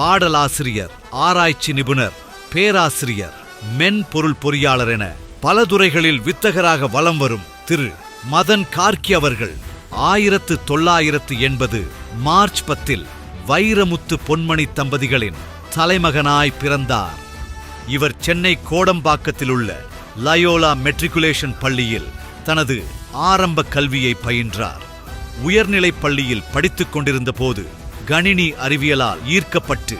பாடலாசிரியர் ஆராய்ச்சி நிபுணர் பேராசிரியர் மென்பொருள் பொறியாளர் என பல துறைகளில் வித்தகராக வலம் வரும் திரு. மதன் கார்க்கி அவர்கள் ஆயிரத்து தொள்ளாயிரத்து எண்பது மார்ச் பத்தில் வைரமுத்து பொன்மணி தம்பதிகளின் தலைமகனாய் பிறந்தார். இவர் சென்னை கோடம்பாக்கத்தில் உள்ள லயோலா மெட்ரிகுலேஷன் பள்ளியில் தனது ஆரம்ப கல்வியை பயின்றார். உயர்நிலைப் பள்ளியில் படித்துக் கொண்டிருந்த போது கணினி அறிவியலால் ஈர்க்கப்பட்டு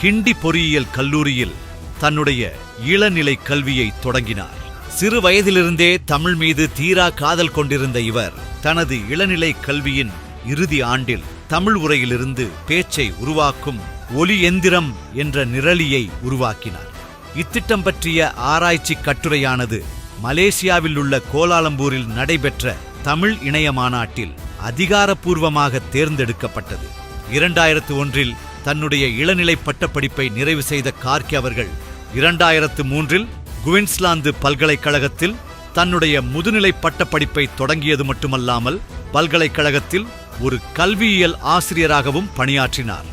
கிண்டி பொறியியல் கல்லூரியில் தன்னுடைய இளநிலை கல்வியை தொடங்கினார். சிறு வயதிலிருந்தே தமிழ் மீது தீரா காதல் கொண்டிருந்த இவர் தனது இளநிலை கல்வியின் இறுதி ஆண்டில் தமிழ் உரையிலிருந்து பேச்சை உருவாக்கும் ஒலி எந்திரம் என்ற நிரலியை உருவாக்கினார். இத்திட்டம் பற்றிய ஆராய்ச்சி கட்டுரையானது மலேசியாவில் உள்ள கோலாலம்பூரில் நடைபெற்ற தமிழ் இணைய மாநாட்டில் அதிகாரப்பூர்வமாக தேர்ந்தெடுக்கப்பட்டது. இரண்டாயிரத்து ஒன்றில் தன்னுடைய இளநிலை பட்டப்படிப்பை நிறைவு செய்த கார்கி அவர்கள் இரண்டாயிரத்து மூன்றில் குவின்ஸ்லாந்து பல்கலைக்கழகத்தில் தன்னுடைய முதுநிலை பட்டப்படிப்பை தொடங்கியது மட்டுமல்லாமல் பல்கலைக்கழகத்தில் ஒரு கல்வியியல் ஆசிரியராகவும் பணியாற்றினார்.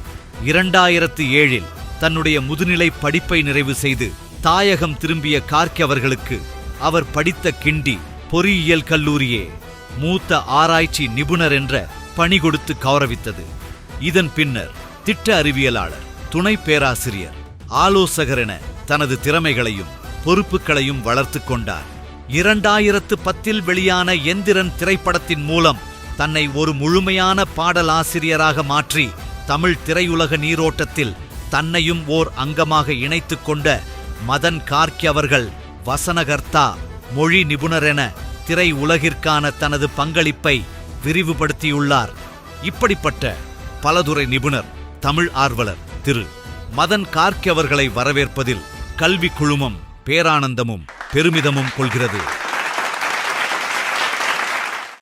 இரண்டாயிரத்து ஏழில் தன்னுடைய முதுநிலை படிப்பை நிறைவு செய்து தாயகம் திரும்பிய கார்கி அவர்களுக்கு அவர் படித்த கிண்டி பொறியியல் கல்லூரியே மூத்த ஆராய்ச்சி நிபுணர் என்ற பணி கொடுத்து கௌரவித்தது. இதன் பின்னர் திட்ட அறிவியலாளர் துணை பேராசிரியர் ஆலோசகர் என தனது திறமைகளையும் பொறுப்புகளையும் வளர்த்துக் கொண்டார். இரண்டாயிரத்து பத்தில் வெளியான எந்திரன் திரைப்படத்தின் மூலம் தன்னை ஒரு முழுமையான பாடலாசிரியராக மாற்றி தமிழ் திரையுலக நீரோட்டத்தில் தன்னையும் ஓர் அங்கமாக இணைத்து கொண்ட மதன் கார்க்கி அவர்கள் வசனகர்த்தா மொழி நிபுணர் என திரை உலகிற்கான தனது பங்களிப்பை விரிவுபடுத்தியுள்ளார். இப்படிப்பட்ட பலதுறை நிபுணர் தமிழ் ஆர்வலர் திரு. மதன் கார்க்கி அவர்களை வரவேற்பதில் கல்வி குழுமம் பேரானந்தமும் பெருமிதமும் கொள்கிறது.